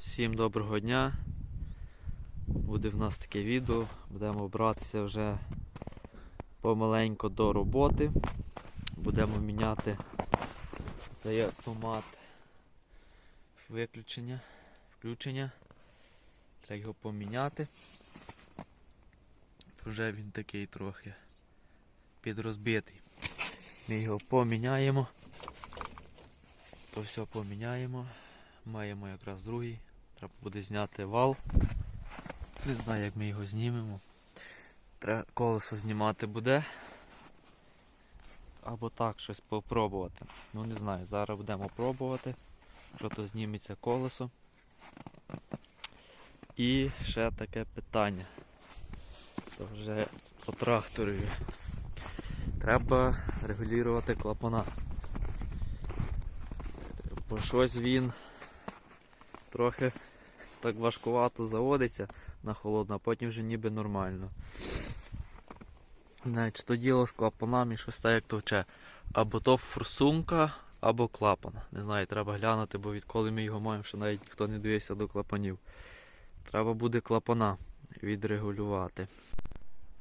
Всім доброго дня. Буде в нас таке відео. Будемо братися вже помаленько до роботи. Будемо міняти цей автомат виключення, включення. Треба його поміняти. Вже він такий трохи підрозбитий. Ми його поміняємо. То все поміняємо. Маємо якраз другий. Треба буде зняти вал. Не знаю, як ми його знімемо. Треба колесо знімати буде. Або так щось попробувати. Ну не знаю, зараз будемо пробувати. Що то зніметься колесо. І ще таке питання. То вже по тракторові. Треба регулювати клапана. Бо щось він трохи так важкувато заводиться на холодно, а потім вже ніби нормально. Навіть то діло з клапанами щось так як товче. Або то форсунка, або клапан. Не знаю, треба глянути, бо відколи ми його маємо, що навіть ніхто не дивився до клапанів. Треба буде клапана відрегулювати.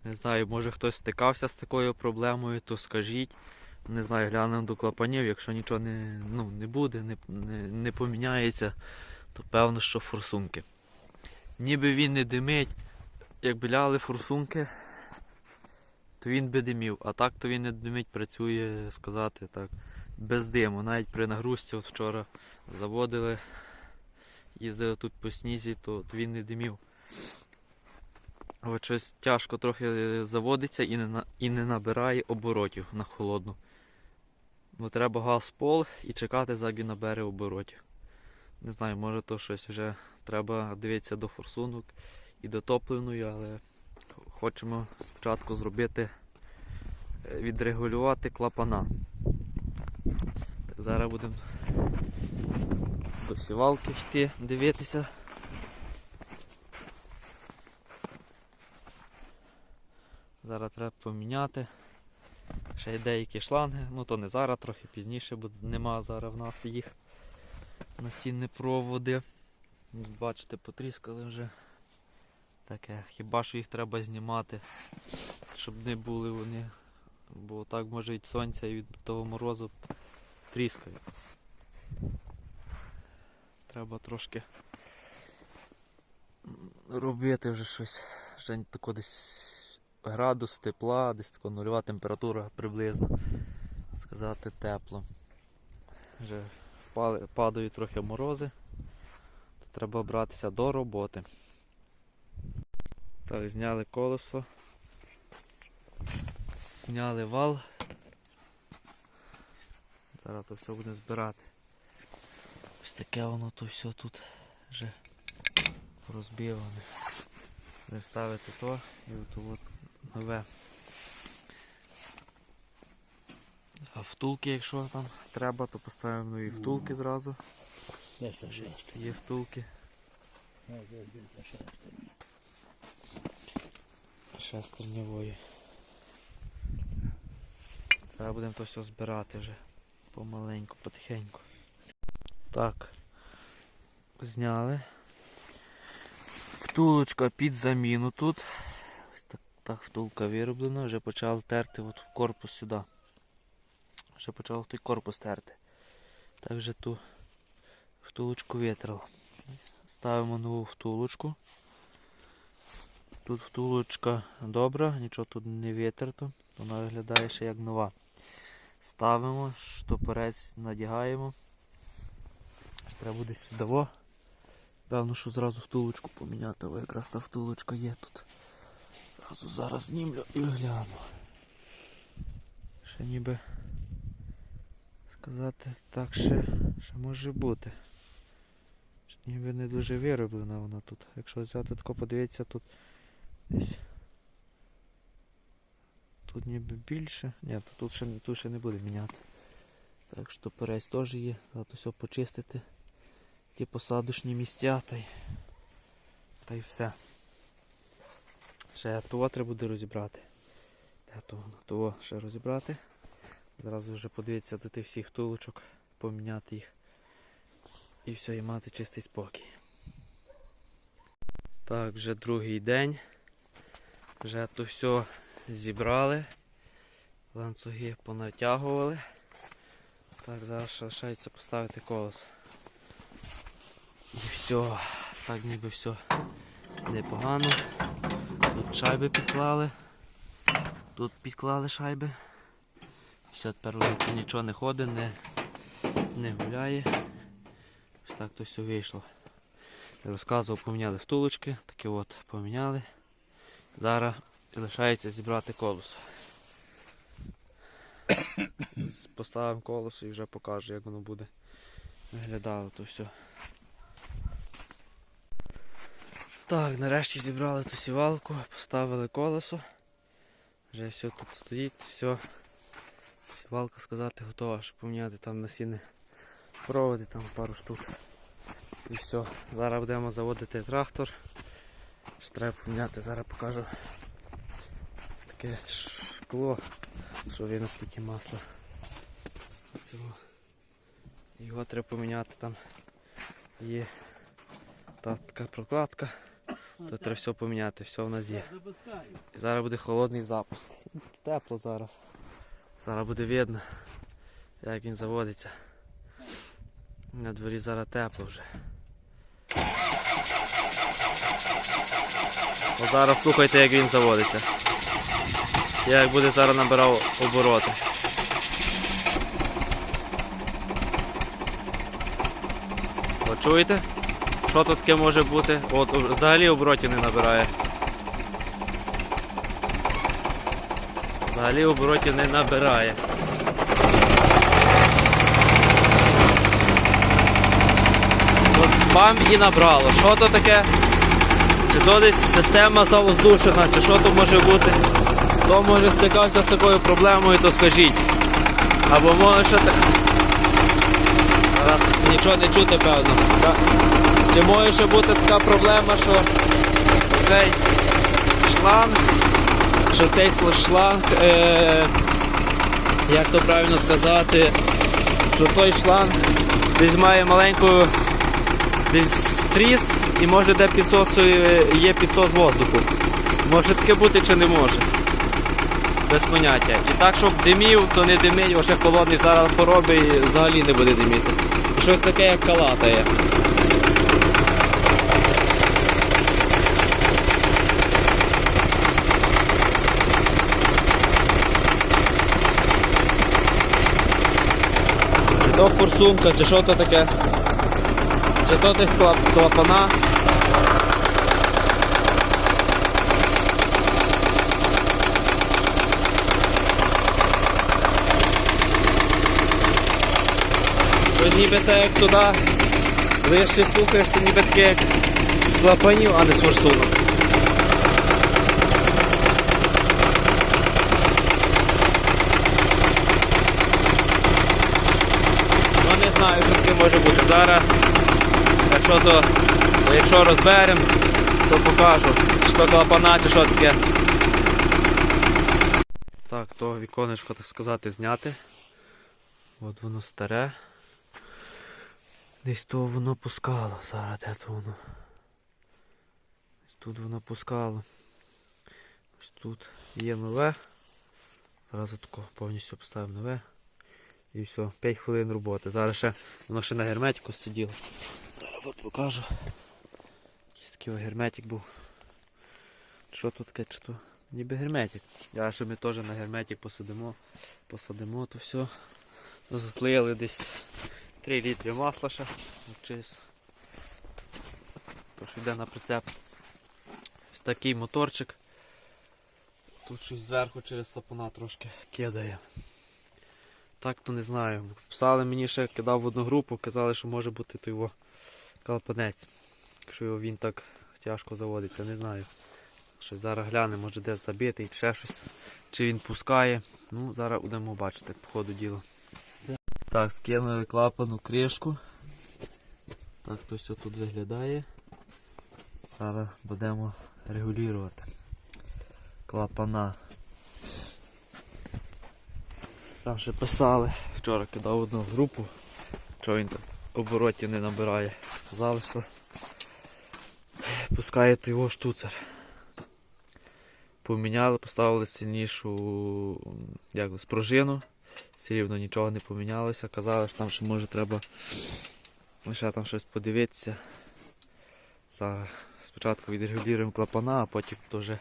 Не знаю, може хтось стикався з такою проблемою, то скажіть. Не знаю, глянемо до клапанів, якщо нічого не, ну, не буде, не, не, не поміняється, то певно, що форсунки. Ніби він не димить, якби ляли форсунки, то він би димів, а так то він не димить, працює, сказати так, без диму. Навіть при нагрузці от вчора заводили, їздили тут по снізі, то, то він не димів. От щось тяжко трохи заводиться і не, і не набирає оборотів на холодну. Бо треба газ пол і чекати, заги набере оборотів. Не знаю, може то щось вже треба дивитися до форсунок і до топливної, але хочемо спочатку зробити, е, відрегулювати клапана. Так, зараз будемо до сівалки йти дивитися. Зараз треба поміняти. Ще й деякі шланги, ну то не зараз, трохи пізніше, бо нема зараз в нас їх насінні проводи. Бачите, потріскали вже. Таке. Хіба що їх треба знімати, щоб не були вони. Бо так може від сонця і від того морозу тріскають. Треба трошки робити вже щось. Вже тако десь градус тепла, десь така нульова температура приблизно. Сказати тепло. Вже падають трохи морози. То треба братися до роботи. Так, зняли колесо. Зняли вал. Зараз то все буде збирати. Ось таке воно то все тут вже розбиване. Не ставити то і от нове. А втулки, якщо там треба, то поставимо нові втулки зразу. Є втулки. Шестернявої. Зараз будемо то все збирати вже помаленьку, потихеньку. Так. Зняли. Втулочка під заміну тут. Ось так, так втулка вироблена, вже почав терти от в корпус сюди. Вже почав той корпус терти. Так ту втулочку витрав. Ставимо нову втулочку. Тут втулочка добра, нічого тут не витерто, вона виглядає ще як нова. Ставимо, штопорець надягаємо. Треба буде сюди. Певно, що зразу втулочку поміняти, бо якраз та втулочка є тут. Зразу зараз знімлю і гляну. Ще ніби сказати так ще, ще може бути. Ніби не дуже вироблена вона тут. Якщо взяти тако подивитися тут десь. Тут ніби більше. Ні, тут ще, тут ще не буде міняти. Так що перець теж є, треба все почистити. Ті посадочні місця та й, та й все. Ще того треба буде розібрати. Та того, того ще розібрати. Зразу вже подивитися до тих всіх тулочок, поміняти їх. І все, і мати чистий спокій. Так, вже другий день. Вже то все зібрали. Ланцюги понатягували. Так, зараз ще лишається поставити колесо. І все. Так ніби все непогано. Тут шайби підклали. Тут підклали шайби. Все, тепер нічого не ходить, не, не гуляє. Ось так то все вийшло. Розказував, поміняли втулочки, такі от поміняли. Зараз лишається зібрати колесо. Поставимо колесо і вже покажу, як воно буде виглядало то все. Так, нарешті зібрали ту сівалку, поставили колесо. Вже все тут стоїть, все. Сівалка сказати готова, щоб поміняти там насіння проводи, там пару штук. І все. Зараз будемо заводити трактор. Ще треба поміняти, зараз покажу таке шкло, що видно скільки масла. Цього. Його треба поміняти там. Є та така прокладка. То треба все поміняти, все в нас є. І зараз буде холодний запуск. Тепло зараз. Зараз буде видно, як він заводиться. На дворі зараз тепло вже. От зараз слухайте, як він заводиться. Як буде зараз набирав обороти. От чуєте? Що тут таке може бути? От взагалі оборотів не набирає. Взагалі оборотів не набирає. От бам і набрало. Що то таке? Чи то десь система завоздушена, чи що то може бути? Хто може стикався з такою проблемою, то скажіть. Або може ще так. Нічого не чути, певно. так? Чи може ще бути така проблема, що цей шланг що цей шланг, е, як то правильно сказати, що той шланг десь має маленьку десь тріс і може де підсос, є підсос воздуху. Може таке бути чи не може. Без поняття. І так, щоб димів, то не димить, бо холодний зараз поробить і взагалі не буде диміти. Щось таке, як калатає. То форсунка, чи що то таке. Чи то клап- клапана. Ось ніби так як туди ближче слухаєш, то ніби таке з клапанів, а не з форсунок. Ну не знаю, що таке може бути. Зараз, якщо то, якщо розберемо, то покажу, то клапана, чи що таке. Так, то віконечко, так сказати, зняти. От воно старе. Десь то воно пускало. Зараз де то воно. Десь тут воно пускало. Ось тут є нове. Зараз тако повністю поставив нове. І все, 5 хвилин роботи. Зараз ще воно ще на герметику сиділо. Зараз от покажу. Якийсь такий герметик був. Що тут таке, чи то? Ніби герметик. Я ще ми теж на герметик посадимо. Посадимо то все. Заслили десь 3 літри масла ще. Чись. Тож йде на прицеп. Ось такий моторчик. Тут щось зверху через сапуна трошки кидає. Так то не знаю. Писали мені ще кидав в одну групу, казали, що може бути той його калпанець. Якщо він так тяжко заводиться, не знаю. Щось зараз гляне, може десь забитий, чи ще щось. Чи він пускає. Ну, зараз будемо бачити по ходу діла. Так, скинули клапану кришку. Так то все тут виглядає. Зараз будемо регулювати. Клапана. Там ще писали, вчора кидав одну групу, що він там оборотів не набирає. Казали, що Пускаєте його штуцер. Поміняли, поставили сильнішу м, як, спружину. Все рівно нічого не помінялося. Казали, що там ще може треба лише там щось подивитися. Зараз спочатку відрегулюємо клапана, а потім вже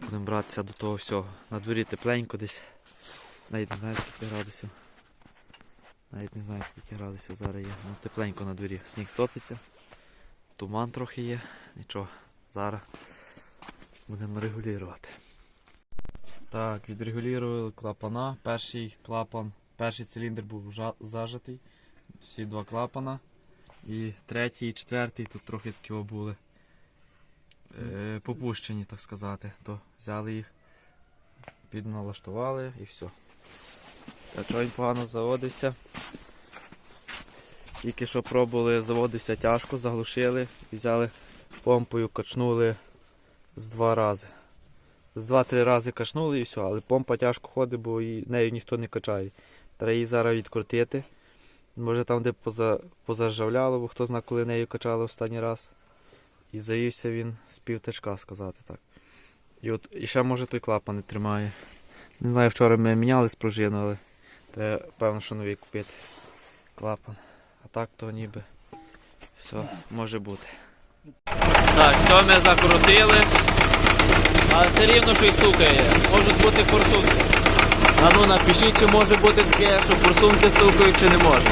будемо братися до того всього. На дворі тепленько десь. Навіть не знаю скільки градусів. Навіть не знаю скільки градусів зараз є. Ну, тепленько на дворі. Сніг топиться. Туман трохи є. Нічого. Зараз будемо регулювати. Так, відрегулювали клапана. Перший клапан, перший циліндр був зажатий. Всі два клапана. І третій, і четвертий тут трохи такі були. Е, попущені, так сказати. То взяли їх, підналаштували і все. Чого він погано заводився? Тільки що пробували заводився тяжко, заглушили взяли помпою, качнули з два рази. З два-три рази качнули і все, але помпа тяжко ходить, бо нею ніхто не качає. Треба її зараз відкрутити. Може там, де поза, позаржавляло, бо хто зна, коли нею качали останній раз. І завівся він з півтичка, сказати так. І от і ще може той клапан не тримає. Не знаю, вчора ми міняли спружину, але треба, певно, що новий купити клапан. А так то ніби все може бути. Так, все ми закрутили. Але все рівно щось стукає. Можуть бути форсунки. А ну напишіть, чи може бути таке, що форсунки стукають, чи не може.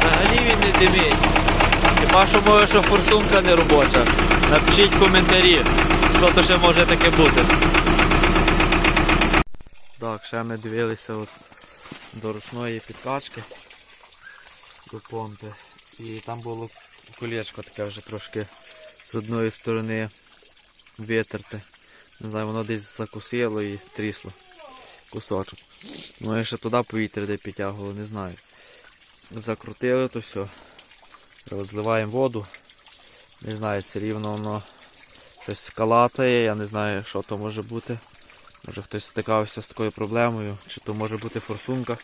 Взагалі він не димить. Хіба що що форсунка не робоча. Напишіть коментарі, що то ще може таке бути. Так, ще ми дивилися от до ручної підкачки до помпи. І там було колечко таке вже трошки з одної сторони витерте. Не знаю, воно десь закусило і трісло кусочок. Ну я ще туди повітря де підтягувало, не знаю. Закрутили то все. Розливаємо воду. Не знаю, все рівно воно щось калатає, я не знаю, що то може бути. Може хтось стикався з такою проблемою, чи то може бути форсунка,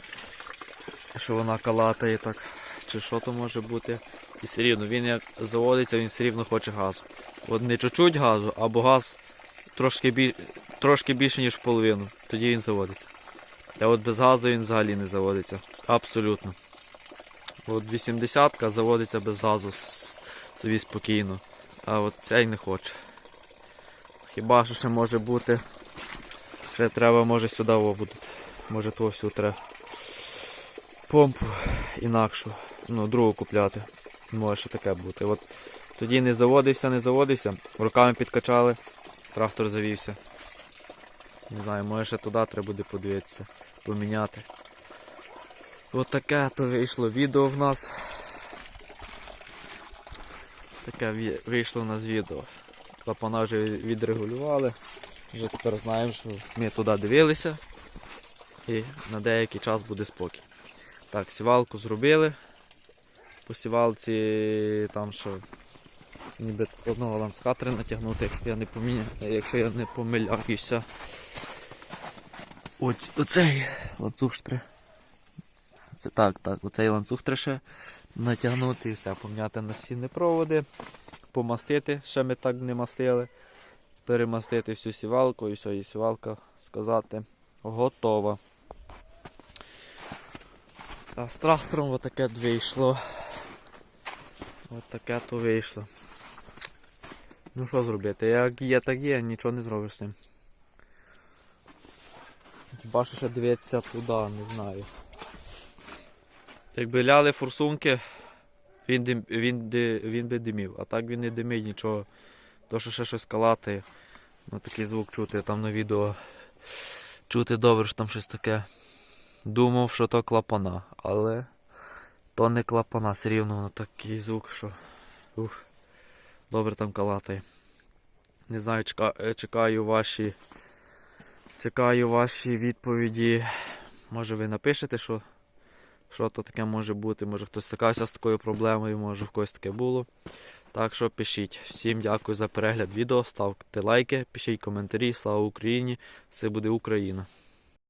що вона калатає так, чи що то може бути. І все рівно він як заводиться, він все рівно хоче газу. От не чуть-чуть газу, або газ трошки, бі... трошки більше, ніж в половину. Тоді він заводиться. Та от без газу він взагалі не заводиться. Абсолютно. От 80-ка заводиться без газу собі спокійно. А от цей не хоче. Хіба що ще може бути. Ще треба може сюди буде. Може то всю треба. Помпу інакшу. Ну, другу купляти. Може ще таке бути. От тоді не заводився, не заводився. Руками підкачали, трактор завівся. Не знаю, може ще туди треба буде подивитися, поміняти. От таке то вийшло відео в нас. Таке вийшло у нас відео. Клапана вже відрегулювали. Вже тепер знаємо, що ми туди дивилися. І на деякий час буде спокій. Так, сівалку зробили. По сівалці там що ніби одного ланцкатера натягнути, якщо я не поміняю, якщо я не помиляюся. Ось оцей ланцюг. Це так, так, оцей ланцюг треба натягнути і все, поміняти насінні проводи, помастити, ще ми так не мастили, перемастити всю сівалку і все, і сівалка сказати готова. А з трактором отаке вийшло. Отаке то вийшло. Ну що зробити? Як є, так є, нічого не зробиш з цим. Хіба що ще дивитися туди, не знаю. Якби ляли форсунки, він, дим, він, ди- він би димів, а так він не димить нічого. То, що ще щось калатає, ну такий звук чути там на відео. Чути добре, що там щось таке. Думав, що то клапана, але то не клапана, все рівно такий звук, що ух, добре там калатає. Не знаю, е, чекаю ваші. Чекаю ваші відповіді. Може ви напишете, що Що то таке може бути? Може хтось стикався з такою проблемою, може в когось таке було. Так що пишіть. Всім дякую за перегляд відео, ставте лайки, пишіть коментарі. Слава Україні! Це буде Україна!